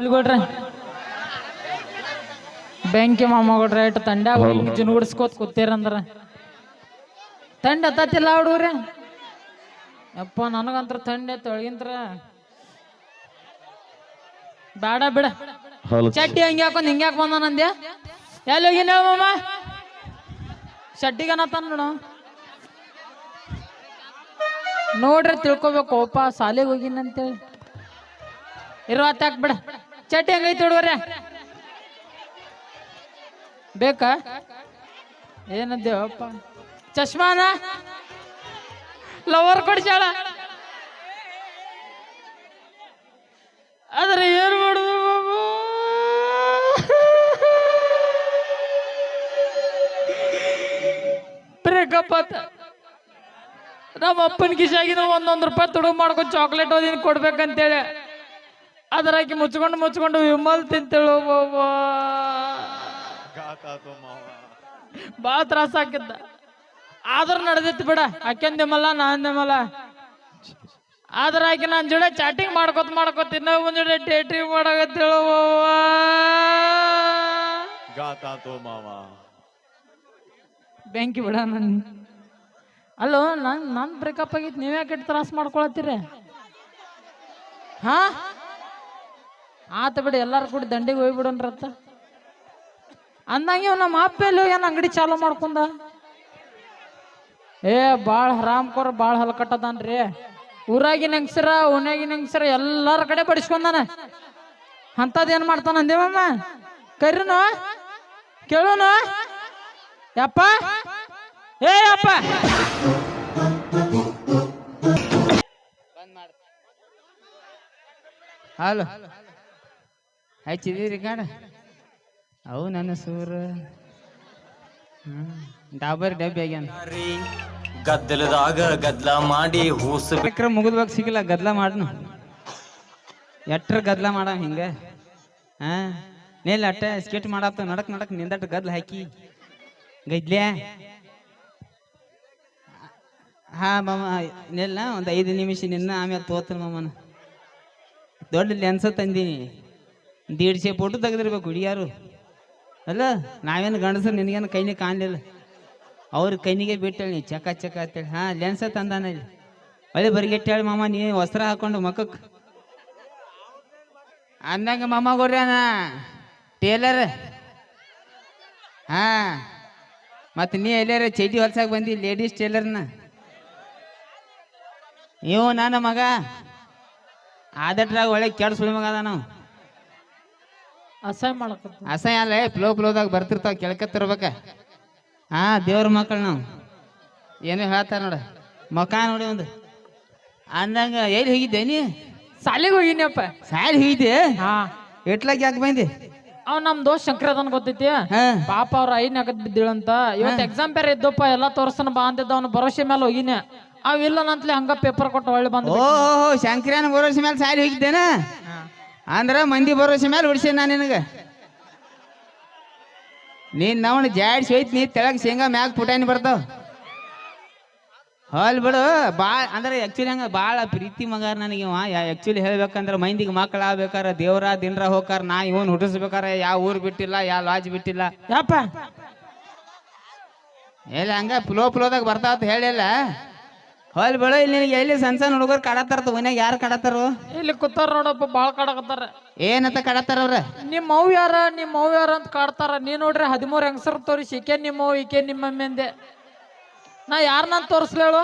ಹುಲಿಗೊಡ್ರಿ ಬೆಂಕಿ ಮಾಮಗೊಡ್ರಿ ಇಟ್ಟು ತಂಡ ಜುನುಗುಡ್ಸ್ಕೋತ ಕೂತೀರಂದ್ರ ತಂಡ ತತ್ತಿಲ್ಲ ಹುಡುಗ್ರ. ಯಪ್ಪ ನನಗಂತ್ರ ತಂಡ ತೊಳಗಿಂತ್ರ ಬೇಡ ಬಿಡ. ಚಟ್ಟಿ ಚಡ್ಡಿ ಹಂಗೆ ಹಾಕೊಂಡ್ ಹಿಂಗೆ ಯಾಕೆ ಎಲ್ಲಿ ಹೋಗಿನ ಮಾಮ? ಶಡ್ಡಿಗೆ ಅನ್ನತಾನ ನೋಡ. ನೋಡ್ರಿ ತಿಳ್ಕೊಬೇಕು ಓಪ ಸಾಲಿಗೆ ಹೋಗಿನಂತೇಳಿ ಇರೋ ಹತ್ತಾಕ್ ಬಿಡ. ಚಡ್ಡಿ ಹೆಂಗೈತಿ ಹುಡುಗರ ಬೇಕಾ? ಏನದ್ದೇವಪ್ಪ ಚಶ್ಮಾನ? ಲವರ್ ಕೊಡ್ಸಾಳ ಆದ್ರೆ ಏನು ಮಾಡುದು ಬಾಬು? ಬ್ರೇಕಪ್ ಆತ ನಮ್ಮ ಅಪ್ಪನ ಕಿಶಾಗಿನ ಒಂದೊಂದು ರೂಪಾಯಿ ತುಡುಗು ಮಾಡ್ಕೊಂಡು ಚಾಕ್ಲೇಟ್ ಓದಿನ ಕೊಡ್ಬೇಕಂತೇಳಿ. ಅದ್ರಾಕಿ ಮುಚ್ಕೊಂಡು ಮುಚ್ಕೊಂಡು ವಿಮಲ್ ತಿಂತೇಳು ಬಾ ತ್ರಾಸ ಹಾಕಿದ್ದ. ಆದ್ರೂ ನಡೆದಿತ್ತು ಬಿಡ. ಅಕ್ಕೆಂದಿಮಲ್ಲ ನಾಂದಿಮಲ್ಲ ಆದ್ರ ಆಕೆ ನನ್ನ ಜೋಡೆ ಚಾಟಿಂಗ್ ಮಾಡ್ಕೊತ ಮಾಡ್ಕೊತ ಇನ್ನೊಬ್ಬನ ಜೋಡೆ ಡೇಟಿಂಗ್ ಮಾಡಕತ್ತೇಳು ಬೆಂಕಿ ಬಿಡ ನನ್. ಅಲ್ಲೋ, ನನ್ ನನ್ ಬ್ರೇಕಪ್ ಆಗಿತ್ತು ನೀವ್ಯಾಕೆ ತ್ರಾಸ ಮಾಡ್ಕೊಳತ್ತೀರಿ? ಹಾ? ಆತ ಬಿಡಿ, ಎಲ್ಲಾರು ಕೂಡಿ ದಂಡಿಗೆ ಹೋಗ್ಬಿಡೋಣ್ರತ್ತ. ಅಂದಂಗೆ ನಮ್ಮ ಅಪ್ಪ ಏನು ಅಂಗಡಿ ಚಾಲು ಮಾಡ್ಕೊಂಡ? ಏ ಭಾಳ ಹರಾಮ್ಕೋರ್ ಭಾಳ ಹಲ್ಕಟ್ಟದನ್ರಿ. ಊರಾಗಿನ ಹೆಂಗ್ಸರ, ಓಣ್ಯಾಗಿನ ಹೆಂಗ್ಸರ ಎಲ್ಲಾರ ಕಡೆ ಬಡಿಸ್ಕೊಂಡಾನ. ಅಂಥದ್ದು ಏನು ಮಾಡ್ತಾನ ಅಂದೇವಮ್ಮ? ಕರಿನು? ಕೇಳೋನು? ಯಪ್ಪ? ಏ, ಯಪ್ಪ! ಹಲೋ. ಹಚ್ಚಿದೀರಿ ಕಾಡ? ಅವು ನನ್ನ ಸೂರ. ಡಾಬರ್ ಡಬ್ಬಿ ಆಗ್ಯಾನ. ಗದ್ದಲದಾಗ ಗದ್ದಲ ಮಾಡಿ ಹೂಸ ಕಾರ್ಯಕ್ರಮ ಮುಗಿದ್ವಾಗ ಸಿಗಿಲ್ಲ ಗದ್ದಲ ಮಾಡ್ನು. ಎಟ್ರ ಗದ್ದಲ ಮಾಡ ಹಿಂಗ? ಹಾ ಅಟ್ಟ ಸ್ಕೆಟ್ ಮಾಡತ್ತ ನಡಕ್ ನಡಕ್ ನಿಂದಟ್ ಗದ್ದಲ ಹಾಕಿ. ಗದ್ಲೆ ಹಾ ಮಾಮ ನಿಲ್ಲ ಒಂದು ಐದು ನಿಮಿಷ ನಿನ್ನ ಆಮೇಲೆ ತೋತನ ಮಾಮನ. ದೊಡ್ಡ ಲೆನ್ಸ ತಂದೀನಿ. ದೀಡ್ಸೆ ಫೋಟೋ ತೆಗೆದಿರ್ಬೇಕು ಹುಡುಗಿಯಾರು. ಅಲ್ಲ, ನಾವೇನು ಗಂಡಸರು ನಿನಗೇನು ಕೈನಿಗೆ ಕಾಣಲಿಲ್ಲ. ಅವ್ರ ಕೈನಿಗೆ ಬಿಟ್ಟಳು ನೀ ಚಕ ಚಕ ಅಂತೇಳಿ. ಹಾ, ಲೆನ್ಸ ತಂದಾನ ಇಲ್ಲಿ. ಒಳ್ಳೆ ಬರಿಗೆಟ್ಟಾಳು ಮಾಮ, ನೀ ವಸ್ತ್ರ ಹಾಕೊಂಡು ಮಕ್ಕಕ್ಕೆ ಅಂದಂಗೆ ಮಾಮ ಕೊಡ್ರಣ ಟೇಲರ್. ಹಾ, ಮತ್ತೆ ನೀ ಎಲ್ಲಾರ ಚೈಟಿ ಹೊಲ್ಸಾಗ ಬಂದಿ, ಲೇಡೀಸ್ ಟೇಲರ್ನ. ಇವು ನನ್ನ ಮಗ. ಆದಟ್ರಾಗ ಒಳ್ಳೆ ಕೆಡ್ ಸುಳಿ ಮಗ ಅದ ನಾವು ಅಸಹ್ಯ ಮಾಡಕತ್ತ ಅಸಹ್ಯ ಅಲ್ಲ ಪ್ಲೋ ಪ್ಲೋದಾಗ ಬರ್ತಿರ್ತಾವ ಕೆಳಕತ್ತಿರ್ಬೇಕ. ಹಾ ದೇವ್ರ ಮಕ್ಕಳು ನಾವು. ಏನೇ ಹೇಳ್ತಾರ ನೋಡ. ಮಕ ನೋಡಿ ಒಂದು. ಅಂದಂಗ ಎಲ್ಲಿ ಹೋಗಿದ್ದೆ ನೀ? ಸಾಲಿಗೆ ಹೋಗಿನಪ್ಪ ಸಾಲಿ ಹೋಗಿದ್ದೆ? ಹಾ. ಎಟ್ಲಾಗ ಯಾಕೆ ಬಂದಿ? ಅವ್ ನಮ್ ದೋಸ್ತ್ ಶಂಕರದನ್ ಗೊತ್ತೈತಿ? ಹಾ. ಪಾಪ ಅವ್ರ ಐದ್ ನಗದ್ ಬಿದ್ದಿಳಂತ. ಇವತ್ತು ಎಕ್ಸಾಮ್ ಬೇರೆ ಇದ್ದಪ್ಪ ಎಲ್ಲ ತೋರ್ಸನ ಬಾ ಅಂತಿದ್ದ. ಅವ್ನ ಭರವಸೆ ಮೇಲೆ ಹೋಗಿನ. ಅವ್ ಇಲ್ಲ ನಂತ್ಲಿ ಹಂಗ ಪೇಪರ್ ಕೊಟ್ಟು ಒಳ್ಳೆ ಬಂದ್ ಓ ಶಂಕರನ ಭರೋಸೆ ಮೇಲೆ ಸಾಲಿ ಹೋಗಿದ್ದೇನ? ಅಂದ್ರ ಮಂದಿ ಭರೋಸೆ ಮೇಲೆ ಉಡ್ಸೇನ ನಾನು ನಿನಗೆ. ನೀನ್ ನವಣ ಜಾಡ್ಸಿ ಹೋಯ್ತು ನೀ ತೆಳಗ್ ಶೇಂಗಾ ಮ್ಯಾಗ ಪುಟಾಣಿ ಬರ್ತಾವ. ಹಲ್ ಬಿಡು ಭಾಳ ಅಂದ್ರೆ ಆ್ಯಕ್ಚುಲಿ ಹಂಗ ಭಾಳ ಪ್ರೀತಿ ಮಗಾರ ನನಗೆ ಇವ. ಆ್ಯಕ್ಚುಲಿ ಹೇಳ್ಬೇಕಂದ್ರೆ ಮಂದಿಗೆ ಮಕ್ಕಳು ಆಗ್ಬೇಕಾರ ದೇವ್ರ ದಿನರ ಹೋಗಾರ ನಾ ಇವನ್ ಹುಟ್ಟಿಸ್ಬೇಕಾರ ಯಾವ ಊರು ಬಿಟ್ಟಿಲ್ಲ ಯಾವ ಲಾಜ್ ಬಿಟ್ಟಿಲ್ಲ. ಯಪ್ಪ. ಎಲ್ಲ ಹಂಗ ಪ್ಲೋ ಪ್ಲೋದಾಗ ಬರ್ತಾವತ್ ಹೇಳಿಲ್ಲ. ಹೊಲ್ ಬೇಡ ಇಲ್ಲಿ ನಿನಗೆ ಎಲ್ಲಿ ಸಣ್ಣ ಸಣ್ಣ ಹುಡುಗರು ಕಾಡತ್ತಾರ ಮನ್ಯಾಗ ಯಾರು ಕಾಡತ್ತಾರು ಇಲ್ಲಿ ಕೂತಾರ ನೋಡಪ್ಪ ಬಾಳ ಕಾಡಕತ್ತಾರ. ಏನಂತ ಕಾಡತ್ತಾರ ಅವ್ರ? ನಿಮ್ಮ ಅವ್ ಯಾರ ನಿಮ್ಮ ಅವ್ ಯಾರ ಅಂತ ಕಾಡ್ತಾರ. ನೀ ನೋಡ್ರಿ ಹದಿಮೂರು ಹೆಂಗಸರ್ ತೋರಿಸಿ ಈಕೆ ನಿಮ್ಮ ಅವ್ ಈಕೆ ನಿಮ್ಮ ಮಮ್ಮಿ ಅಂದೆ. ನಾ ಯಾರನ್ನ ತೋರಿಸ್ಲೇಳು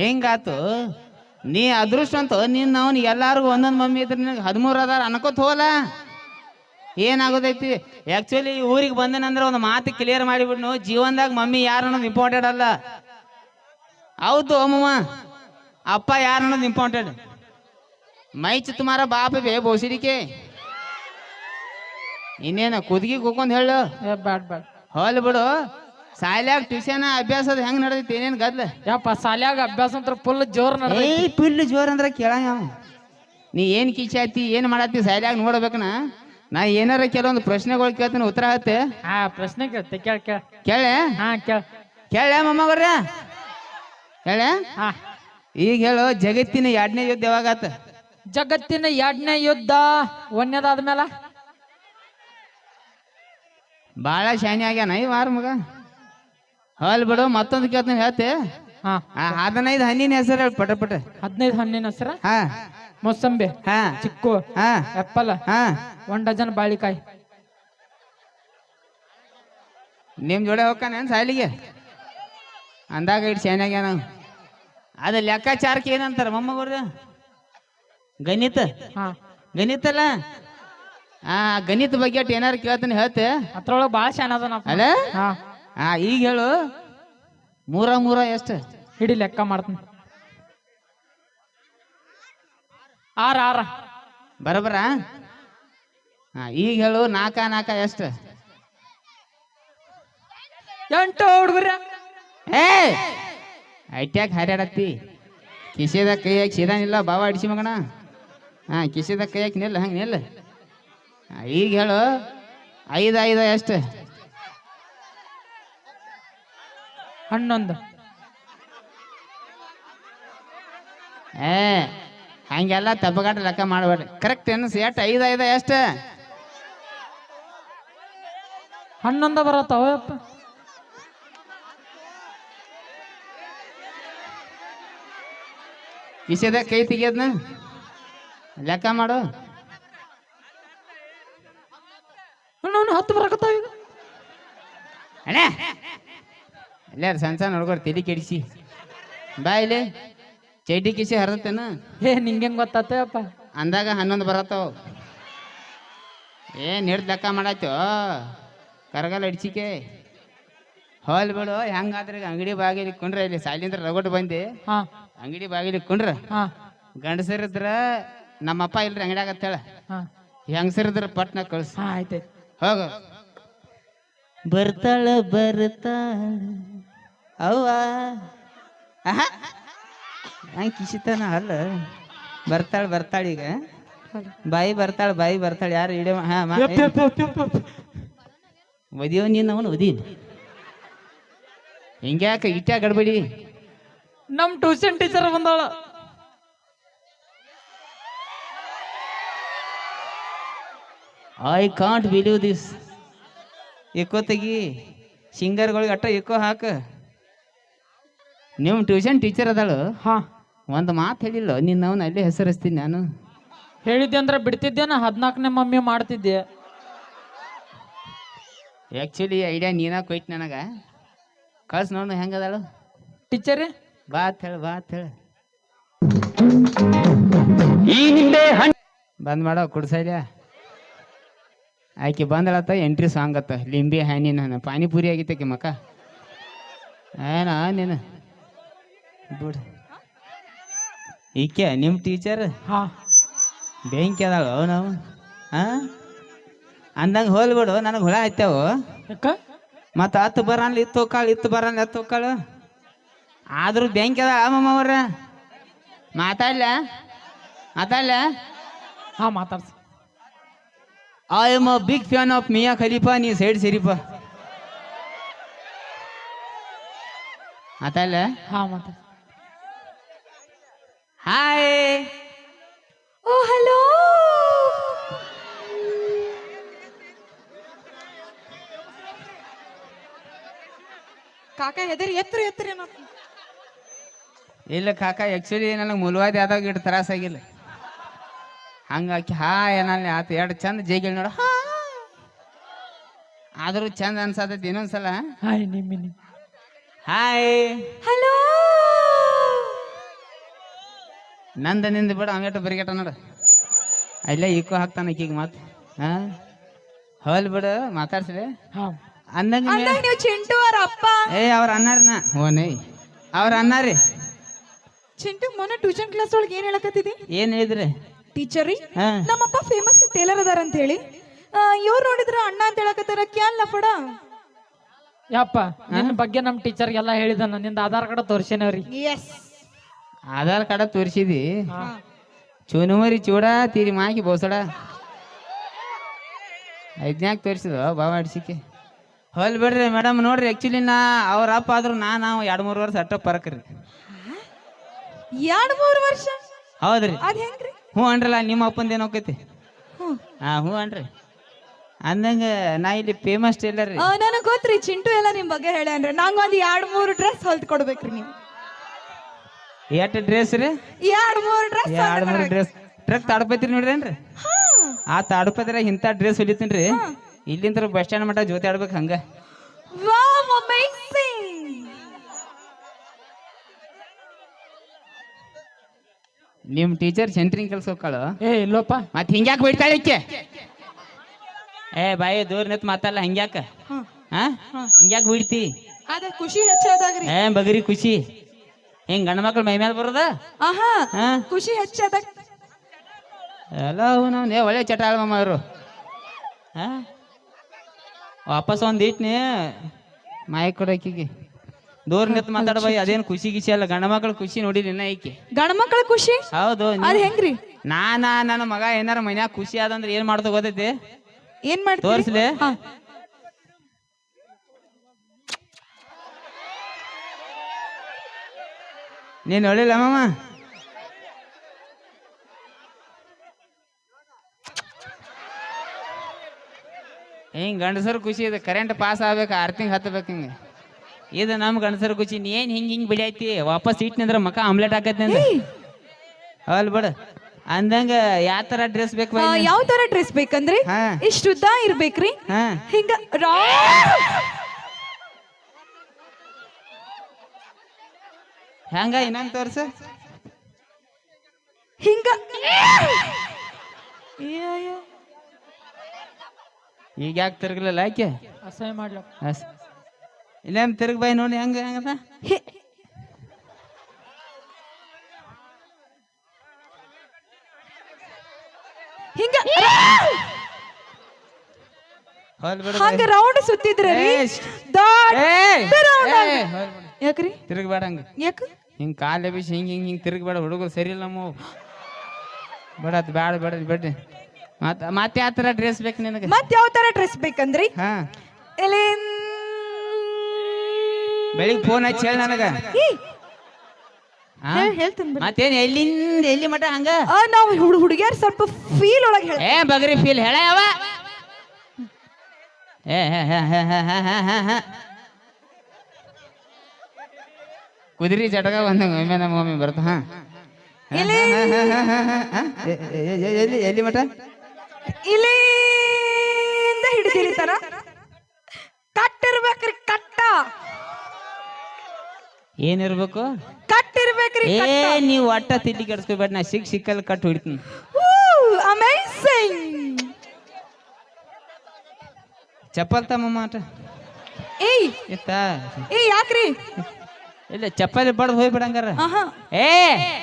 ಹೆಂಗಾತು? ನೀ ಅದೃಷ್ಟ ಅಂತ ನೀನ್ ಅವನ್ ಎಲ್ಲಾರ್ಗು ಒಂದೊಂದ್ ಮಮ್ಮಿ ಇದ್ರೆ ನಿನಗೆ ಹದಿಮೂರು ಅದಾರ ಅನ್ಕೋತ ಹೋಲ ಏನಾಗೋದೈತಿ? ಆಕ್ಚುಲಿ ಊರಿಗೆ ಬಂದನಂದ್ರೆ ಒಂದು ಮಾತು ಕ್ಲಿಯರ್ ಮಾಡಿಬಿಡ್ನು ಜೀವನದಾಗ ಮಮ್ಮಿ ಯಾರು ಅನ್ನೋದು ಇಂಪಾರ್ಟೆಂಟ್ ಅಲ್ಲ. ಹೌದು ಅಮ್ಮಮ್ಮ. ಅಪ್ಪ ಯಾರು ಅನ್ನೋದು ಇಂಪಾರ್ಟೆಂಟ್ ಮೈ ತುಮಾರ ಬಾಪ ಬೇ ಬೋಸಿಡಿಕೆ ಇನ್ನೇನ ಕುದ್ಗಿ ಕೂಕೊಂಡ್ ಹೇಳು. ಏ ಬ್ಯಾಡ್ ಬ್ಯಾಡ್. ಹೋಲ್ ಬಿಡು. ಸಾಲ್ಯಾಗ ಟ್ಯೂಷನ್ ಅಭ್ಯಾಸ ಅದು ಹೆಂಗ್ ನಡೆದೈತಿ ಏನೇನ್ ಗದ್ಲ? ಯಪ್ಪ ಸಾಲ್ಯಾಗ ಅಭ್ಯಾಸ ಅಂತ ಫುಲ್ ಜೋರ್ ನಡ್ದ ಏಯ್ ಪಿಲ್ ಜೋರ್ ಅಂದ್ರ ಕೇಳಂಗ ಅವ. ನೀ ಏನ್ ಕಿಚಾತಿ ಏನ್ ಮಾಡತ್ತಿ ಸಾಲ್ಯಾಗ ನೋಡ್ಬೇಕನ? ನಾ ಏನಾರ ಕೆಲವೊಂದು ಪ್ರಶ್ನೆಗಳು ಕೇಳ್ತೀನಿ ಉತ್ತರ ಆಗತ್ತೆ ಹಾ ಪ್ರಶ್ನೆ ಕೇಳ್ತೆ ಕೇಳ ಕೇಳ. ಕೇಳೆ? ಹಾ ಕೇಳ. ಕೇಳ ಹೇಳ? ಈಗ ಹೇಳು ಜಗತ್ತಿನ ಎರಡನೇ ಯುದ್ಧ ಯಾವಾಗಾತ? ಜಗತ್ತಿನ ಎರಡನೇ ಯುದ್ಧ ಒಂದೇದಾದ್ಮೇಲ ಭಾಳ ಶಾನಿ ಆಗ್ಯಾನ ಈ ವಾರ ಮಗ. ಹಲ್ ಬಿಡು ಮತ್ತೊಂದು ಕೇಳ್ತೀನಿ ಹೇಳ್ತೆ? ಹದಿನೈದು ಹಣ್ಣಿನ ಹೆಸರು ಹೇಳಿ ಪಟ ಪಟ. ಹದಿನೈದು ಹಣ್ಣಿನ ಹೆಸರ? ಹಾ. ಮೊಸಂಬಿ ಹಾ. ಚಿಕ್ಕು ಹಾ. ಒಂದ್ ಡಜನ್ ಬಾಳಿಕಾಯಿ. ನಿಮ್ ಜೋಡೆ ಹೋಗ್ತಾನೆ ಸಾಲಿಗೆ ಅಂದಾಗ ಇಟ್ಟು ಶಾನಿ ನಾವು ಅದ ಲೆಕ್ಕಾಚಾರಕ್ಕೆ ಏನಂತಾರ ಮೊಮ್ಮಗವ್ರ ಗಣಿತ? ಹಾ. ಗಣಿತ ಅಲ್ಲ ಆ ಗಣಿತ ಬಗ್ಗೆ ಏನಾರು ಕೇಳ್ತೀನಿ ಹೇಳ್ತೆ. ಅದ್ರೊಳಗೆ ಭಾಳ ಶಾನ ಅದನಪ್ಪ ಅಲ್ಲ ಹಾ. ಈಗ ಹೇಳು. ಮೂರ ಮೂರ ಎಷ್ಟು? ಹಿಡಿ ಲೆಕ್ಕ ಮಾಡ್ತೀನಿ. ಆರ ಆರ. ಬರಬರ ಹಾ ಈಗ ಹೇಳು ನಾಕ ನಾಕ ಎಷ್ಟು? ಎಂಟು ಹುಡುಗ್ರ ಏ! ಐಟ್ಯಾಗ ಹಾರ್ಯಾಡತ್ತಿ. ಕಿಸೆದ ಸೀದಾ ನಿಲ್ಲ ಬಾವ ಅಡಿಸಿ ಮಗಣ ಹಾ ಕಿಸೆದ ಕೈಯಾಗ ನಿಲ್ಲ ಹಂಗೆ ನಿಲ್ಲ. ಈಗ ಹೇಳು ಐದು ಐದು ಎಷ್ಟು? ಹನ್ನೊಂದು. ಏ ಹಂಗೆಲ್ಲ ತಪ್ಪಗಾಟ ಲೆಕ್ಕ ಮಾಡಬೇಡ್ರಿ. ಕರೆಕ್ಟ್ ಏನು ಎಷ್ಟು ಐದು ಐದು ಎಷ್ಟು? ಹನ್ನೊಂದ ಬರತ್ತಾವ? ಯಪ್ಪ ಕೈ ತೆಗಿಯದ್ನ ಲೆಕ್ಕ ಮಾಡು. ಹನ್ನೊಂದು ಹತ್ತು ಬರಕತ್ತಾವ ಈಗ? ಅಣ್ಣ ಅಲ್ಲೇ ಸಣ್ಣ ಸಣ್ಣ ಹುಡುಗರು ತಲೆ ಕೆಡಿಸಿ. ಬಾ ಇಲ್ಲಿ. ಚೈಟಿ ಕಿಸಿ ಹರತ್ತೇನ ಏ ನಿಂಗೆ ಗೊತ್ತಾತ ಯಪ್ಪ ಅಂದಾಗ ಹನ್ನೊಂದು ಬರತ್ತವ. ಏ ಹಿಡ್ದು ಲೆಕ್ಕ ಮಾಡಾಯ್ತು. ಕರಗಾಲ ಅಡ್ಸಿಕೆ. ಹೋಲ್ ಬಿಡು ಹೆಂಗಾದ್ರೆ ಈಗ ಅಂಗಡಿ ಬಾಗಿಲಿ ಕುಂಡ್ರ ಇಲ್ಲಿ ಸಾಲಿಂದ್ರ ರಗಡ್ ಬಂದಿ. ಹಾ. ಅಂಗಡಿ ಬಾಗಿಲಿ ಕುಂಡ್ರ ಹಾ. ಗಂಡಸರಿದ್ರ ನಮ್ಮಪ್ಪ ಇಲ್ರಿ ಅಂಗಡಿಯಾಗ ಅಂತೇಳ ಹಾ. ಹೆಂಗಸರಿದ್ರ ಪಟ್ನ ಕಳ್ಸ. ಹಾ ಹೋಗ ಹೋಗು. ಬರ್ತಾಳ ಬರ್ತಾಳ. ಅವ್ವ. ಹಂಗೆ ಕಿಶಿತನ ಅಲ್ಲ. ಬರ್ತಾಳ ಬರ್ತಾಳ ಈಗ. ಬಾಯಿ ಬರ್ತಾಳ ಬಾಯಿ ಬರ್ತಾಳ. ಯಾರು ಇಡೀ ಹಾ ಮಾ ಒದಿಯೋ ನೀನು ಅವನು ಒದಿ ಹಿಂಗ್ಯಾಕ ಇಟ್ಯಾ ಗಡ್ಬೇಡಿ ನಮ್ ಟ್ಯೂಷನ್ ಟೀಚರ್ ಬಂದಾಳ. I can't believe this echo ತೆಗಿ ಸಿಂಗರ್ಗಳಿಗೆ ಅಟ್ಟ ಎಕೋ ಹಾಕ. ನಿಮ್ಮ ಟ್ಯೂಷನ್ ಟೀಚರ್ ಅದಾಳು? ಹಾ. ಒಂದು ಮಾತು ಹೇಳಿಲ್ಲ ನಿನ್ನ ಅವನು ಅಲ್ಲೇ ಹೆಸರಿಸ್ತೀನಿ ನಾನು. ಹೇಳಿದ್ದೆ ಅಂದ್ರೆ ಬಿಡ್ತಿದ್ದೆ ನಾ ಹದಿನಾಲ್ಕನೇ ಮಮ್ಮಿ ಮಾಡ್ತಿದ್ದೆ. ಆ್ಯಕ್ಚುಲಿ ಐಡಿಯಾ ನೀನಾಗ ಕೊಯ್ತು ನನಗೆ. ಕಳ್ಸಿ ನೋಡು ಹೆಂಗದಾಳು ಟೀಚರ್ ಬಾ ಅಂತ ಹೇಳು ಬಾ ಅಂತ ಹೇಳು. ಬಂದ್ ಮಾಡೋ ಕುಡ್ಸೈಲ ಆಕೆ ಬಂದಳತ್ತ ಎಂಟ್ರಿ ಸಾಂಗ್ ಅತ್ತ. ಲಿಂಬಿ ಹ್ಯಾನಿ ನಾನು ಪಾನಿಪುರಿ ಕಿ ಮಕ್ಕ. ಏನ ನೀನು? ಬಿಡು. ಈಕೆ ನಿಮ್ಮ ಟೀಚರ್ ಹಾ. ಬೆಂಕಿ ಅದಾಳು ನಾವು ಹಾ ಅಂದಂಗೆ ಹೋಲ್ಬಿಡು ನನಗೆ ಹುಳ ಆಯ್ತಾವು. ಯಾಕ? ಮತ್ತು ಹತ್ತು ಬರಲ್ಲ ಇತ್ತು ಹೋಕಾಳು ಇತ್ತು ಬರಲ್ಲ ಹತ್ತು ಹೋಕಾಳು. ಆದ್ರೂ ಬೆಂಕಿ ಅದ ಅಮ್ಮವ್ರ ಮಾತಾಡ್ಲ? ಮಾತಾಡ್ಲ? ಹಾ ಮಾತಾಡ್ಸ. I am a big fan of Mia Khalifa ನೀ ಸೈಡ್ ಸಿರಿಪ ಮಾತಾಡ್ಲ? ಹಾ ಮಾತಾಡ ಹಾಯ್ ಕಾಕ ಹೆದರಿ ಎತ್ತರಿ ಎತ್ತರಿ ಇಲ್ಲ ಕಾಕಾ ಆ್ಯಕ್ಚುಲಿ ನನಗೆ ಮುಲ್ವಾದಿ ಆದಾಗ ಇಟ್ಟು ತ್ರಾಸಾಗಿಲ್ಲ ಹಂಗಾಕಿ ಹಾಯ್ ಏನಲ್ಲಿ ಆತ. ಎರಡು ಚಂದ ಜೈಗಿಲ್ ನೋಡು. ಹಾ! ಆದ್ರೂ ಚಂದ ಅನ್ಸತೈತಿ ಇನ್ನೊಂದ್ಸಲ. ಹಾಯ್ ನಿಮ್ಮಿನಿ ನಿಮ್. ಹಾಯ್. ಹಲೋ ನಂದ ನಿಂದ ಬಿಡ ಅವೇಟ ಬರಿಗೇಟ ನೋಡು. ಅಲ್ಲೇ ಈಕೋ ಹಾಕ್ತಾನೆ ಈಕಿಗೆ ಮಾತು. ಹಾ? ಹೋಲ್ ಬಿಡು ಮಾತಾಡ್ಸಿರಿ. ಹಾ. ಅಂದಂಗ ಅಂದಾಗ ನೀವು ಚಿಂಟು ಅವ್ರ ಅಪ್ಪ. ಏ ಅವ್ರ ಅನ್ನಾರನ ಓನೇ ಅವ್ರ ಅನ್ನಾರಿ ಚಿಂಟು ಮೊನ್ನೆ ಟ್ಯೂಷನ್ ಕ್ಲಾಸ್ ಒಳಗೆ ಏನ್ ಹೇಳಕತ್ತಿದಿ? ಏನ್ ಹೇಳಿದ್ರಿ? ಟೀಚರ್ ರೀ ಹಾ. ನಮ್ಮಪ್ಪ ಫೇಮಸ್ ಟೇಲರ್ ಅದಾರ ಅಂತ ಹೇಳಿ. ಇವ್ರು ನೋಡಿದ್ರ ಅಣ್ಣ ಅಂತ ಹೇಳಕತ್ತಾರ ಕ್ಯಾನ್ ಲಫಡ ಯಪ್ಪ ನಿನ್ನ ಬಗ್ಗೆ ನಮ್ಮ ಟೀಚರ್ಗೆಲ್ಲ ಹೇಳಿದನ ನಿಂದ ಆಧಾರ್ ಕಾರ್ಡ್ ತೋರ್ಸೇನವ್ರಿ ಎಸ್ ಆಧಾರ್ ಕಾರ್ಡ ತೋರಿಸಿದಿ? ಚುನುಮರಿ ಚೂಡ ತೀರಿ ಮಾಕಿ ಬೋಸಡ. ಐದ್ನ್ಯಾಕ್ ತೋರಿಸಿದ ಬಾವ ಅಡ್ಸಿಕೆ ಹೋಲ್ ಬಿಡ್ರಿ ಮೇಡಮ್ ನೋಡ್ರಿ ಆಕ್ಚುಲಿ ನಾ ಅವ್ರ ಅಪ್ಪ ಆದ್ರೂ ನಾ ನಾವು ಎರಡ್ ಮೂರು ವರ್ಷ ಅಟ್ಟ ಪರಕ್ರಿ. ಎರಡ್ ಮೂರ್ ವರ್ಷ? ಹೌದ್ರಿ. ಅದ್ ಹೆಂಗ್ರಿ? ಹ್ಞೂ ಅನ್ರಲ್ಲ ನಿಮ್ಮ ಅಪ್ಪಂದ ಏನು ಹೋಗ್ತೈತಿ ಹಾ ಹ್ಞೂ ಅನ್ರಿ ಅಂದಂಗ ನಾ ಇಲ್ಲಿ ಫೇಮಸ್ ಟೇಲರ್ ರೀ. ನನಗೆ ಗೊತ್ತ್ರಿ ಚಿಂಟು ಎಲ್ಲ ನಿಮ್ ಬಗ್ಗೆ ಹೇಳ್ಯಾನ್ರಿ. ನಂಗ್ ಒಂದ್ ಎರಡ್ ಮೂರು ಡ್ರೆಸ್ ಹೊಲ್ದ್ ಕೊಡ್ಬೇಕ್ರಿ ನೀವು. ಎಷ್ಟು ಡ್ರೆಸ್ ರೀ? ಎರಡ್ ಮೂರು ಡ್ರೆಸ್ ಎರಡು ಮೂರು ಡ್ರೆಸ್ ಟ್ರಕ್ ನೋಡ್ರಿ ಏನ್ರಿ? ಆ ತಾಡ್ಪತ್ರ ಇಂಥ ಡ್ರೆಸ್ ಹೊಲಿತೀನಿ ರೀ ಇಲ್ಲಿಂದ ಬಸ್ ಸ್ಟ್ಯಾಂಡ್ ಮಟ್ಟ ಜೊತೆ ಆಡ್ಬೇಕು ಹಂಗ. ನಿಮ್ ಅಮೇಜಿಂಗ್ ನಿಮ್ಮ ಟೀಚರ್ ಸೆಂಟ್ರಿಂಗ್ ಕೆಲ್ಸ ಹೋಗ್ಕಾಳು? ಏ ಇಲ್ಲೋಪ ಮತ್ತೆ ಹಿಂಗ್ಯಾಕೆ ಬಿಡ್ತಾಳೆ ಈಕೆ ಏ ಬಾಯಿ ದೂರ ನಿಂತು ಮಾತಲ್ಲ ಹಂಗ್ಯಾಕ? ಹಿಂಗ್ಯಾಕ್ ಹಾ? ಹಿಂಗ್ಯಾಕೆ ಬಿಡ್ತಿ? ಅದ ಖುಷಿ ಹೆಚ್ಚಾದಾಗ್ರಿ. ಏ ಬಗರಿ ಖುಷಿ. ಹಿಂಗ್ ಗಂಡ ಮಕ್ಳು ಮೈ ಮೇಲೆ ಬರೋದ? ಆಹಾ ಹಾ? ಖುಷಿ ಹೆಚ್ಚಾದಾಗ. ಎಲ್ಲ ನಾವು ಏ ಒಳ್ಳೆ ಚಟ ಮಮ್ಮ ಅವರು ಹಾ? ವಾಪಸ್ ಒಂದ್ ಇಟ್ನಿ. ಮಾಯಕ್ ಕೊಡಕಿಗೆ ದೂರ ನಿಂತ್ ಮಾತಾಡ ಬೈ ಅದೇನು ಖುಷಿ ಗಿಸಿ ಅಲ್ಲ. ಗಂಡ ಮಕ್ಳ ಖುಷಿ ನೋಡಿರಿ ಇನ್ನ ಈಕೆ. ಗಂಡ ಮಕ್ಳ ಖುಷಿ? ಹೌದು ಅದ್ ಹೆಂಗ್ರಿ? ನಾನಾ ನನ್ನ ಮಗ ಏನಾರ ಮನ್ಯಾಗ ಖುಷಿ ಆದಂದ್ರೆ ಏನ್ ಮಾಡ್ದ ಗೊತ್ತೈತಿ? ಏನ್ ಮಾಡಿ ತೋರ್ಸ್ಲೆ. ನೀನ್ ನೋಡಿಲ್ಲ ಮಾಮ? ಹಿಂಗ್ ಗಂಡಸರು ಖುಷಿ ಇದೆ. ಕರೆಂಟ್ ಪಾಸ್ ಆಗ್ಬೇಕು ಆರು ತಿಂಗ್ ಹತ್ತಬೇಕು ಹಿಂಗೆ. ಇದು ನಮ್ಮ ಗಂಡಸರು ಖುಷಿ. ನೀ ಏನ್ ಹಿಂಗೆ ಹಿಂಗ್ ಬಿಡೈತಿ ವಾಪಸ್ ಇಟ್ನಿಂದ್ರ ಮಕ ಆಮ್ಲೆಟ್ ಹಾಕತ್ತೆ ಅಂದ ಅಲ್ ಬಿಡ. ಅಂದಂಗ ಯಾವ ತರ ಡ್ರೆಸ್ ಬೇಕು ಯಾವ ತರ ಡ್ರೆಸ್ ಬೇಕಂದ್ರಿ? ಇಷ್ಟು ಇಷ್ಟ ಉದ್ದ ಇರ್ಬೇಕ್ರಿ. ಹಾ. ಹಿಂಗ ರಾ ಹೆಂಗ ಇನ್ನೊಂದ್ ತೋರ್ಸ? ಹಿಂಗ. ಈಗ ಯಾಕೆ ತಿರ್ಗಲಿಲ್ಲ ಯಾಕೆ ಅಸಹ್ಯ ಮಾಡ್ಲಪ್ಪ ಅಸ್ ಇಲ್ಲೇನ್ ತಿರ್ಗ ಬಾಯ್ ನೋಡಿ ಹೆಂಗ ಹೆಂಗದ ಹಿಂಗ. ಹೋಲ್ ಬಿಡು ಹಂಗ ರೌಂಡ್ ಸುತ್ತಿದ್ರೆ ಏ, ಯಾಕ್ರಿ ತಿರುಗಬೇಡ ಹಂಗ. ಯಾಕ? ಹಿಂಗ್ ಕಾಲ್ ಎಬಿಸಿ ಹಿಂಗ್ ಹಿಂಗ್ ಹಿಂಗ್ ತಿರುಗಬೇಡ ಹುಡುಗರು ಸರಿ ಇಲ್ಲ ನಮ್ಮ ಬೇಡ ಬೇಡ ಬೇಡ ಮತ್ ಮತ್ತೆ ಯಾವ ತರ ಡ್ರೆಸ್ ಬೇಕು ನಿನಗೆ? ಮತ್ತೆ ಯಾವ ತರ ಡ್ರೆಸ್ ಬೇಕಂದ್ರಿ? ಹಾ. ಇಲ್ಲಿ ಬೆಳಿಗ್ಗೆ ಫೋನ್ ಹಚ್ಚಿ ಹೇಳ ನನಗ. ಹೇಳ್ತೀನಿ ಮತ್ತೇನ್ ಎಲ್ಲಿಂದ ಎಲ್ಲಿ ಮಟ ಹಂಗ? ನಾವು ಹುಡು ಹುಡುಗಿಯರ್ ಸ್ವಲ್ಪ ಫೀಲ್ ಒಳಗೆ ಹೇಳ ಏ ಬಗ್ರಿ ಫೀಲ್ ಹೇಳ ಯಾವ ಏ ಕುದುರಿ ಜಟಗ ಬಂದಂಗ ಒಮ್ಮೆ ನಮ್ಮ ಒಮ್ಮೆ ಬರ್ತಾ ಹಾ. ಎಲ್ಲಿ ಎಲ್ಲಿ ಮಟ ಇಲ್ಲಿಂದ ಹಿಡಿದಿರಿ ತರ ಕಟ್ಟಿರ್ಬೇಕ್ರಿ ಕಟ್ಟ. ಏನಿರ್ಬೇಕು? ಕಟ್ಟಿರ್ಬೇಕ್ರಿ ಏ ನೀವು ಅಟ್ಟ ತಿಲ್ಲಿ ಕೆಡಿಸ್ಕೋಬೇಡ ನಾ ಸಿಕ್ ಸಿಕ್ಕಲ್ಲಿ ಕಟ್ ಹಿಡ್ತೀನಿ. ಅಮೇಸಿಂಗ್ ಚಪ್ಪಲ್ ತಮ್ಮ ಮಾಟ ಏಯ್ ಇತ್ತ? ಏ ಯಾಕ್ರಿ? ಇಲ್ಲ ಚಪ್ಪಲಿ ಬಡ್ದು ಹೋಗ್ಬಿಡಂಗಾರ ಏ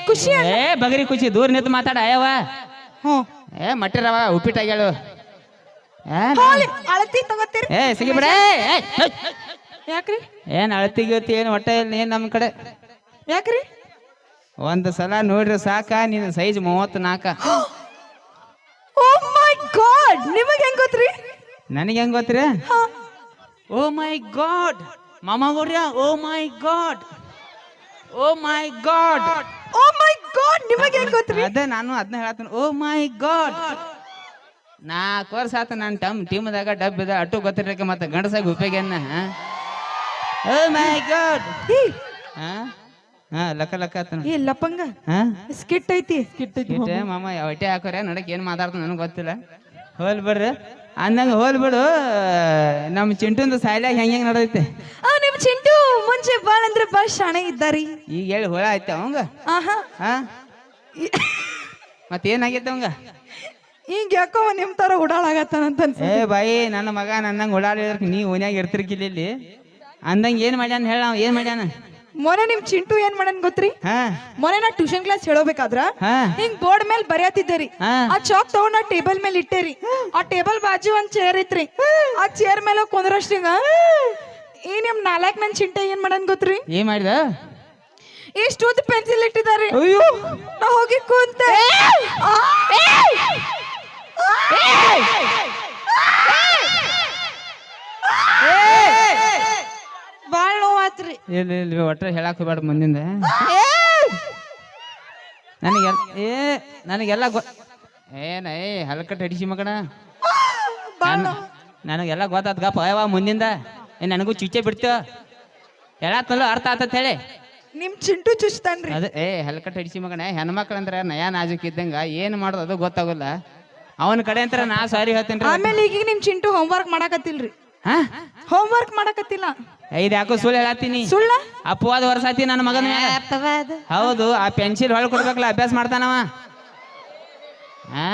ಖುಷಿ ಏ ಬಗರಿ ಖುಷಿ ದೂರ ನಿಂತು ಮಾತಾಡ ಅಯ್ಯವ ಹ್ಞೂ. ಏ ಮಟ್ಟಿರವ ಉಪ್ಪಿಟ್ಟಾಗ ಹೇಳು. ಅಳತಿ ತಗೋತೀರಿ. ಏ ಸಿಗಿಬಿಡ ಯಾಕ್ರಿ? ಏನ್ ಅಳತಿ ಗಿಳತಿ ಏನು ಹೊಟ್ಟೆ ಏನ್ ನಮ್ಮ ಕಡೆ? ಯಾಕ್ರಿ? ಒಂದು ಸಲ ನೋಡ್ರಿ ಸಾಕ ನಿನ್ನ ಸೈಜ್ ಮೂವತ್ತು ನಾಲ್ಕ ಓ ಮೈ ಗಾಡ್ ನಿಮಗೆ ಹೆಂಗ್ ಗೊತ್ತ್ರಿ? ನನಗೆ ಹೆಂಗ್ ಗೊತ್ತ್ರಿ? ಓ ಮೈ ಗಾಡ್ ಮಾಮ ಗೌರ್ಯ ಓ my god oh my god oh god ನಿಮಗೆ ಹೆಂಗ್ ಗೊತ್ತ್ರಿ? ಅದೇ ನಾನು ಅದನ್ನ ಹೇಳತ್ತೀನಿ ಓ ಮೈ ಗಾಡ್ ನಾಲ್ಕು ವರ್ಷ ಆತ ನನ್ನ ಟಮ್ ಟೀಮ್ದಾಗ ಡಬ್ ಇದೆ ಅಟ್ಟು ಗೊತ್ತಿರಕ್ಕೆ ಮತ್ತೆ ಗಂಡಸಾಗಿ ಉಪಯೋಗನ್ನ ಓ ಮೈ ಗಾಡ್ ಹಾ. ಹಾ? ಲಕ ಲಕ್ಕ ಆತನ ಏ ಲಪಂಗ ಹಾ? ಸ್ಕಿಟ್ ಐತಿ. ಇಟ್ಟೆ ಮಾಮ. ಹೊಟ್ಟೆ ಹಾಕೋರೆ? ನಡಕ್ ಏನ್ ಮಾತಾಡ್ತಾನ ನನಗೆ ಗೊತ್ತಿಲ್ಲ. ಹೋಲ್ ಬಿಡ್ರಿ. ಅಂದಂಗ ಹೋಲ್ ಬಿಡು. ನಮ್ಮ ಚಿಂಟುಂದು ಸಾಯ್ಲಾಗ ಹೆಂಗ್ ಹೆಂಗ್ ನಡೆದೈತೆ. ಆ ನಿಮ್ ಚಿಂಟು ಮುಂಚೆ ಬಾಳ ಅಂದ್ರೆ ಬಾಳ ಶಾಣೆ ಇದ್ದಾರಿ. ಈಗ ಹೇಳಿ ಹುಳ ಆಯ್ತ ಅವಂಗ? ಆಹಾ. ಹಾ? ಮತ್ತೇನಾಗೈತೆ ಅವಂಗ ಹಿಂಗ ಯಾಕೋ ನಿಮ್ ತರ ಉಡಾಳಾಗತ್ತಾನಂತ ಅನ್ಸ ಏ ಬಾಯಿ ನನ್ನ ಮಗ ನನ್ನಂಗ ಓಡಾಡಿದ್ರ ನೀ ಓನ್ಯಾಗ ಇರ್ತಿರ್ಕಿಲ್ಲ ಇಲ್ಲಿ? ಅಂದಂಗ ಏನ್ ಮಾಡ್ಯಾನ ಹೇಳ ಏನ್ ಮಾಡ್ಯಾನ? ಮೊನ್ನೆ ನಿಮ್ ಚಿಂಟು ಏನ್ ಮಾಡನ್ ಗೊತ್ತ್ರಿ? ಹಾ. ಮೊನ್ನೆ ನಾ ಟ್ಯೂಷನ್ ಕ್ಲಾಸ್ ಹೇಳೋಬೇಕಾದ್ರ ಹಾ. ಹಿಂಗ್ ಬೋರ್ಡ್ ಮೇಲೆ ಬರೆಯತ್ತಿದ್ದೇರಿ ಹಾ. ಆ ಚಾಕ್ ತಗೊಂಡ್ ಟೇಬಲ್ ಮೇಲೆ ಇಟ್ಟೇರಿ ಆ ಟೇಬಲ್ ಬಾಜು ಒಂದ್ ಚೇರ್ ಇತ್ರಿ. ಆ ಚೇರ್ ಮೇಲೆ ಕುಂದ್ರಷ್ಟಿಂಗ ಈ ನಿಮ್ ನಾಲ್ಕ್ ನನ್ ಚಿಂಟೆ ಏನ್ ಮಾಡನ್ ಗೊತ್ತ್ರಿ? ಏನ್ ಮಾಡಿದ? ಎಷ್ಟು ಉದ್ದ ಪೆನ್ಸಿಲ್ ಇಟ್ಟಿದ್ದಾರೆ. ಅಯ್ಯೋ. ನಾ ಹೋಗಿ ಕುಂತೆ. ಬಾಳ ನೋವಾತ್ರಿ. ಇಲ್ಲ ಇಲ್ಲ ಒಟ್ಟ ಹೇಳಕ್ ಹೋಗ್ಬೇಡ ಮುಂದಿಂದ. ನನಗೆ ಏ ನನಗೆಲ್ಲ ಗೊ ಏನ ಏ ಹಲ್ಕಟ್ ಹಡಿಸಿ ಮಗಣ ನಾನು- ನನಗೆಲ್ಲ ಗೊತ್ತಾತ್ ಗಪ್ಪ ಯಾವ ಮುಂದಿಂದ. ಏ ನನಗೂ ಚುಚ್ಚೆ ಬಿಡ್ತೀವ ಹೇಳತ್ತಲ್ಲ ಅರ್ಥ ಆತತ್ ಹೇಳಿ. ನಿಮ್ ಚಿಂಟು ಚುಚ್ತಾನ್ರಿ. ಅದು ಏ ಹೆಲ್ಕಟ್ ಹಿಡಿಸಿ ಮಗನ ಹೆಣ್ಮಕ್ಳಂದ್ರ ನಯಾ ನಾಜುಕ್ ಇದ್ದಂಗ ಏನ್ ಮಾಡೋದು ಅದು ಗೊತ್ತಾಗಲ್ಲ. ಅವನ ಕಡೆ ಅಂತ ನಾ ಸಾರಿ ಹೇಳ್ತೇನ್ರಿ ಆಮೇಲೆ ಈಗ ನಿಮ್ ಚಿಂಟು ಹೋಮ್ವರ್ಕ್ ಮಾಡಕತ್ತಿಲ್ರಿ. ಹಾ? ಹೋಮ್ವರ್ಕ್ ಮಾಡಕತ್ತಿಲ್ಲ. ಇದು ಯಾಕೋ ಸುಳ್ಳು ಹೇಳತ್ತೀನಿ. ಸುಳ್ಳ? ಅಪ್ಪವಾದ ವರ್ಷಾತಿ ನನ್ನ ಮಗನ ಮ್ಯಾಗ. ಹೌದು ಆ ಪೆನ್ಸಿಲ್ ಹೊಳ್ ಕೊಡ್ಬೇಕಲ್ಲ ಅಭ್ಯಾಸ ಮಾಡ್ತಾನವ. ಆ?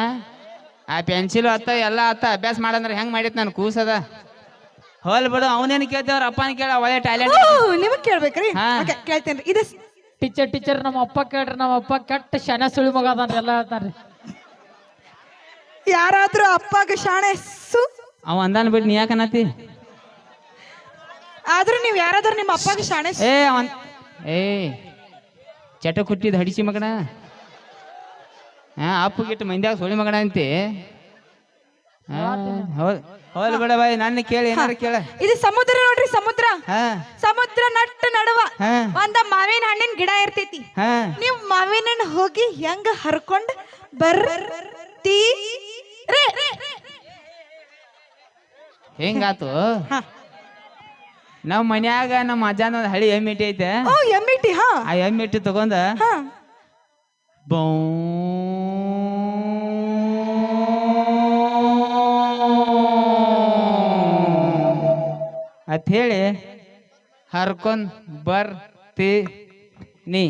ಆ ಪೆನ್ಸಿಲ್ ಅತ್ತ ಎಲ್ಲ ಅತ್ತ ಅಭ್ಯಾಸ ಮಾಡಂದ್ರೆ ಹೆಂಗ್ ಮಾಡಿತ್ ನಾನು ಕೂಸದ? ಹೋಲ್ ಬಿಡು ಅವನೇನು ಕೇಳ್ತೇವ್ರ ಅಪ್ಪನ ಕೇಳ ಒಳ್ಳೆ ಟ್ಯಾಲೆಂಟ್ ನಿಮಗ್ ಕೇಳ್ಬೇಕ್ರಿ? ಹಾ. Okay, ಕೇಳ್ತೇನ್ರಿ ಇದು ಟೀಚರ್ ಟೀಚರ್ ನಮ್ಮ ಅಪ್ಪ ಕೇಳ್ರಿ ನಮ್ಮ ಅಪ್ಪ ಕೆಟ್ಟ ಶನ ಸುಳಿ ಮಗ ಅದಾನ್ರಿ ಎಲ್ಲ ಹೇಳ್ತಾರ್ರಿ ಯಾರಾದ್ರೂ ಅಪ್ಪಗ ಶಾಣೆ ಸು ಅವ ಅಂದಾನ ಬಿಡ್ ನೀ ಯಾಕನತಿ ಆದ್ರೂ ನೀವ್ ಯಾರಾದ್ರೂ ನಿಮ್ಮ ಅಪ್ಪಗ ಶಾಣೆ ಸು- ಏ ಅವನ್ ಏ ಚಟ ಕುಟ್ಟಿದ ಹಡಿಸಿ ಮಗಣ ಹಾ ಅಪ್ಪು ಗಿಟ್ಟು ಮಂದ್ಯಾಗ ಸುಳಿ ಮಗಣ ಅಂತಿ. ಹೋಲ್ ಬಿಡ ಬಾಯ್ ನನ್ನ ಕೇಳಿ ಏನಾರ ಕೇಳ. ಇದು ಸಮುದ್ರ ನೋಡ್ರಿ ಸಮುದ್ರ. ಹಾ. ಸಮುದ್ರ ನಟ್ಟ ನಡುವ ಒಂದ ಮಾವಿನ ಹಣ್ಣಿನ ಗಿಡ ಇರ್ತೈತಿ. ನೀವು ಮಾವಿನ ಹಣ್ಣು ಹೋಗಿ ಹೆಂಗ ಹರ್ಕೊಂಡ್ ಬರ್ತಿ ಹೆಂಗಾತು? ಹಾ. ನಮ್ಮ ಮನ್ಯಾಗ ನಮ್ಮ ಅಜ್ಜನ ಒಂದು ಹಳಿ ಎಮ್ಮಿಟಿ ಐತೆ. ಎಮ್ಮಿಟಿ ಹಾ. ಆ ಎಮ್ಮಿಟ್ಟಿ ತಗೊಂಡ ಹಾ. ಬೌ ಅತ್ ಹೇಳಿ ಹರ್ಕೊಂಡ್ ಬರ್ತಿ ನೀ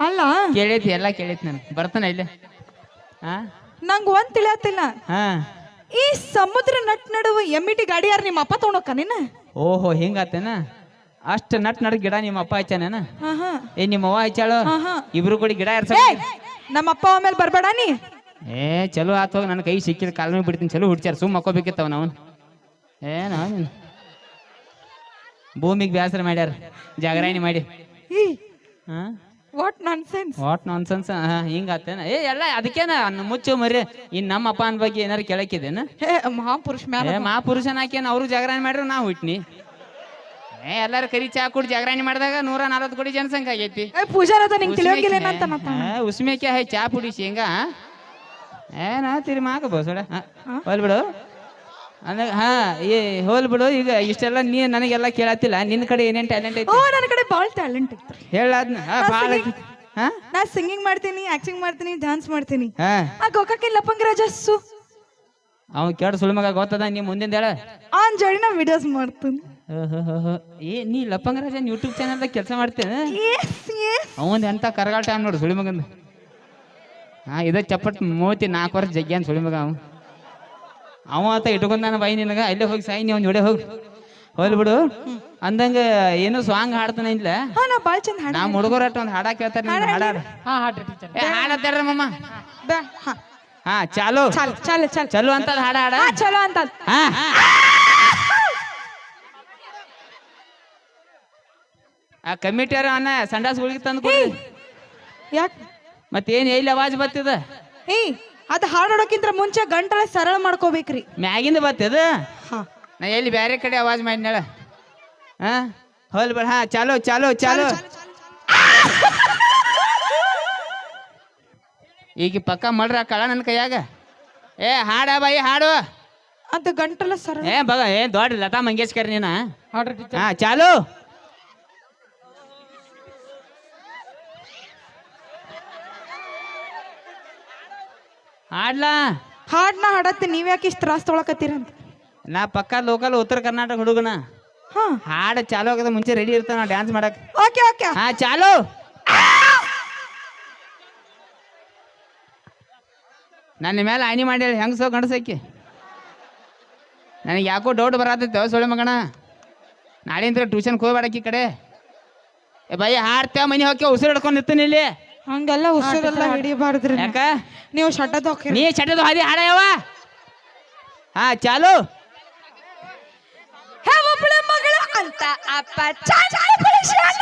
ಅಲ್ಲ? ಕೇಳೈತಿ ಎಲ್ಲ ಕೇಳೈತಿ ನಾನು. ಬರ್ತಾನೆ ಇಲ್ಲಿ. ಹಾ ನಂಗ್ ಒಂದ್ ತಿಳಿಯತ್ತಿಲ್ಲ. ಹಾ. ಈ ಸಮುದ್ರ ನಟ್ ನಡುವ ಎಮ್ಮಿಟಿ ಗಾಡಿ ಯಾರು ನಿಮ್ಮ ಅಪ್ಪ ತಗೊಂಡೋಕ ನೀನ ಓಹೋ ಹಿಂಗಾತೇನ? ಅಷ್ಟ ನಟ್ ನಡ್ ಗಿಡ ನಿಮ್ಮ ಅಪ್ಪ ಹಚ್ಚಾನೇನ ಏ ನಿಮ್ಮ ಅವ್ವ ಹಚ್ಚಾಳು ಇಬ್ರು ಕೂಡ ಗಿಡ ಎರ್ಸ ಏಯ್ ನಮ್ಮ ಅಪ್ಪ ಆಮೇಲೆ ಬರ್ಬೇಡ ನೀ. ಏ ಚಲೋ ಆತ್ ಹೋಗಿ ನನ್ನ ಕೈ ಸಿಕ್ಕಿದ ಕಾಲನೇ ಬಿಡ್ತೀನಿ. ಚಲೋ ಹುಡ್ಚಾರ ಸುಮ್ಮ ಮಕ್ಕೋಬೇಕಿತ್ತವ ನಾವು. ನೀನು ಭೂಮಿಗೆ ಬ್ಯಾಸರ ಮಾಡ್ಯಾರ. ಜಾಗರಣೆ ಮಾಡಿ. ಹಾ. What nonsense what nonsense ಹಿಂಗಾತೇನ ಏ ಎಲ್ಲ ಅದಕ್ಕೇನ ಮುಚ್ಚು ಮರಿ ಇನ್ ನಮ್ಮ ಅಪ್ಪನ ಬಗ್ಗೆ ಏನಾರು ಕೆಳಕಿದೇನ ಮಹಾಪುರುಷ ಮ್ಯಾಲ ಮಹಾಪುರುಷನ ಹಾಕೇನ ಅವರು ಜಾಗರಣೆ ಮಾಡ್ರು ನಾ ಹುಟ್ನಿ. ಏ ಎಲ್ಲಾರು ಕರಿ ಚಾ ಕುಡಿ ಜಾಗರಣೆ ಮಾಡಿದಾಗ ನೂರ ನಲವತ್ತು ಕೋಟಿ ಜನಸಂಖ್ಯೆ ಆಗೈತಿ. ಏ ಪೂಜಾರ ಏ, ಉಸ್ಮೇಕೆ ಹೈ ಚಾ ಪುಡಿ ಶೇಂಗಾ ಏನ ತಿರಿ ಮಾಕ ಬೋಸಡ ಹೋಲ್ ಬಿಡು. ಅಂದ್ರೆ ಹಾ ಏ ಹೋಲ್ ಬಿಡು. ಈಗ ಇಷ್ಟೆಲ್ಲ ನೀ ನನಗೆಲ್ಲ ಕೇಳತ್ತಿಲ್ಲ. ನಿನ್ನ ಕಡೆ ಏನೇನ್ ಟ್ಯಾಲೆಂಟ್ ಓ ನನ್ನ ಕಡೆ ಭಾಳ ಟ್ಯಾಲೆಂಟ್ ಐತ್ರಿ. ಹೇಳದ್ನ ಹಾ ಭಾಳ ಐತಿ. ಹಾ? ನಾ ಸಿಂಗಿಂಗ್ ಮಾಡ್ತೀನಿ ಆಕ್ಟಿಂಗ್ ಮಾಡ್ತೀನಿ ಡ್ಯಾನ್ಸ್ ಮಾಡ್ತೀನಿ. ಹಾ. ಆ ಗೋಕಾಕಿ ಲಪಂಗ ರಾಜಸ್ಸು? ಅವ್ನು ಕೇಳ ಸುಳ್ಳು ಮಗ ಗೊತ್ತದ? ನೀ ಮುಂದಿನ ಹೇಳ. ಆನ್ ಜೋಡಿ ನಾ ವಿಡಿಯೋಸ್ ಮಾಡ್ತೀನಿ. ಏ ನೀ ಲಪ್ಪಂಗರಾಜನ್ ಯೂಟ್ಯೂಬ್ ಚಾನಲ್ದಾಗ ಕೆಲಸ ಮಾಡ್ತೇನೆ ಅವಂದ ಎಂತ ಕರಗಾಟ ನೋಡು ಸುಳಿ ಮಗಂದ. ಹಾ ಇದ ಚಪ್ಪಟ್ ಮೂವತ್ತಿ ನಾಲ್ಕು ವರ್ಷ ಜಗ್ಗ್ಯಾನ್ ಅಂತ ಮಗ ಅವ. ಅವ ಆತ ಇಟ್ಕೊಂಡ್ ನಾನು ಬಾಯಿ ನಿನಗ ಅಲ್ಲೇ ಹೋಗಿ ಸಾಯಿ ನೀವು ಜೋಡೆ ಹೋಗಿ. ಹೋಲ್ ಬಿಡು. ಅಂದಂಗ ಏನು ಸಾಂಗ್ ಹಾಡ್ತಾನೆ ಇಲ್ಲ ಹಾ ನಾ ಚಂದ ಹಾಡ ನಾ ಹುಡುಗರಟ್ಟ ಒಂದು ಹಾಡ ಕೇಳ್ತಾರೆ ನಿಮ್ದು ಹಾಡ. ಹಾ ಹಾಡ್ರಿ ಟೀಚರ್ ಏ ಹಾಡತ್ತಾರ ಮಮ್ಮ ಬಾ ಹಾ. ಚಾಲು. ಚಲ್ ಚಲೋ ಚಲ್. ಚಲು ಅಂತ ಹಾಡ ಹಾಡ. ಹಾ ಚಲೋ ಅಂತ ಹಾ. ಆ ಕಮಿಟಿಯವ್ರ ಅನ್ನ ಸಂಡಾಸ್ ಗುಳಿಗೆ ತಂದು ಕೊಡಿ ಯಾಕ್? ಮತ್ತೇನ್ ಎಲ್ಲಿ ಅವಾಜ್ ಬರ್ತದ? ಏಯ್ ಅದ್ ಹಾಡೋಡಕ್ಕಿಂತ ಮುಂಚೆ ಗಂಟಲ ಸರಳ ಮಾಡ್ಕೋಬೇಕ್ರಿ. ಮ್ಯಾಗಿಂದ ಬರ್ತದ? ಹಾ. ನಾ ಎಲ್ಲಿ ಬೇರೆ ಕಡೆ ಅವಾಜ್ ಮಾಡಿನಳ ಹಾ? ಹೋಲ್ ಬೇಡ ಹಾ ಚಾಲೋ ಚಾಲೋ ಚಾಲೋ. ಈಗ ಪಕ್ಕ ಮಾಡ್ರ ಕಳ ನನ್ನ ಕೈಯಾಗ. ಏ ಹಾಡ ಬಾಯಿ ಹಾಡು. ಅದು ಗಂಟಲ ಸರಳ. ಏ ಬಗ ಏ ದೊಡ್ಡ ಲತಾ ಮಂಗೇಶ್ಕರ್ ನೀನ? ಹಾಡ್ರಿ ಹಾ ಚಾಲು. ಹಾಡ್ಲಾ? ಹಾಡ್ನ ಹಾಡತ್ತಿ ನೀವ್ ಯಾಕೆ ಇಷ್ಟು ತ್ರಾಸ ತೊಳಕತ್ತೀರಂತ ನಾ ಪಕ್ಕ ಲೋಕಲ್ ಉತ್ತರ ಕರ್ನಾಟಕ ಹುಡುಗನ. ಹಾ. ಹಾಡು ಚಾಲು ಆಗದ ಮುಂಚೆ ರೆಡಿ ಇರ್ತಾನ ಡ್ಯಾನ್ಸ್ ಮಾಡಕ್. Okay okay. ಹಾ ಚಾಲು. ನನ್ನ ಮೇಲೆ ಆನಿ ಮಾಡಿ ಹೆಂಗಸೋ ಗಂಡಸಕ್ಕೆ ನನಗೆ ಯಾಕೋ ಡೌಟ್ ಬರತ್ತೈತೆ ಸೊಳ್ಳೆ ಮಗಣ ನಾಳೆಯಿಂದ ಟ್ಯೂಷನ್ಗೆ ಈ ಕಡೆ. ಏ ಬೈ ಹಾಡ್ತೇವ ಮನೆ ಹೋಗಿ ಉಸಿರು ಹಿಡ್ಕೊಂಡು ನಿಂತೀನಿ ಇಲ್ಲಿ. ಹಂಗೆಲ್ಲ ಉಸಿರೆಲ್ಲ ಹಿಡಿಬಾರ್ದ್ರಿ ಯಾಕ? ನೀವು ಶಟದ ನೀ ಚಟದ ಹಾದಿ ಹಾಡ ಯಾವ ಹಾ ಚಾಲು. ಹೇ ಒಬ್ಬಳ ಮಗಳು ಅಂತ ಅಪ್ಪ ಚಾಚ ವಿಷಾನ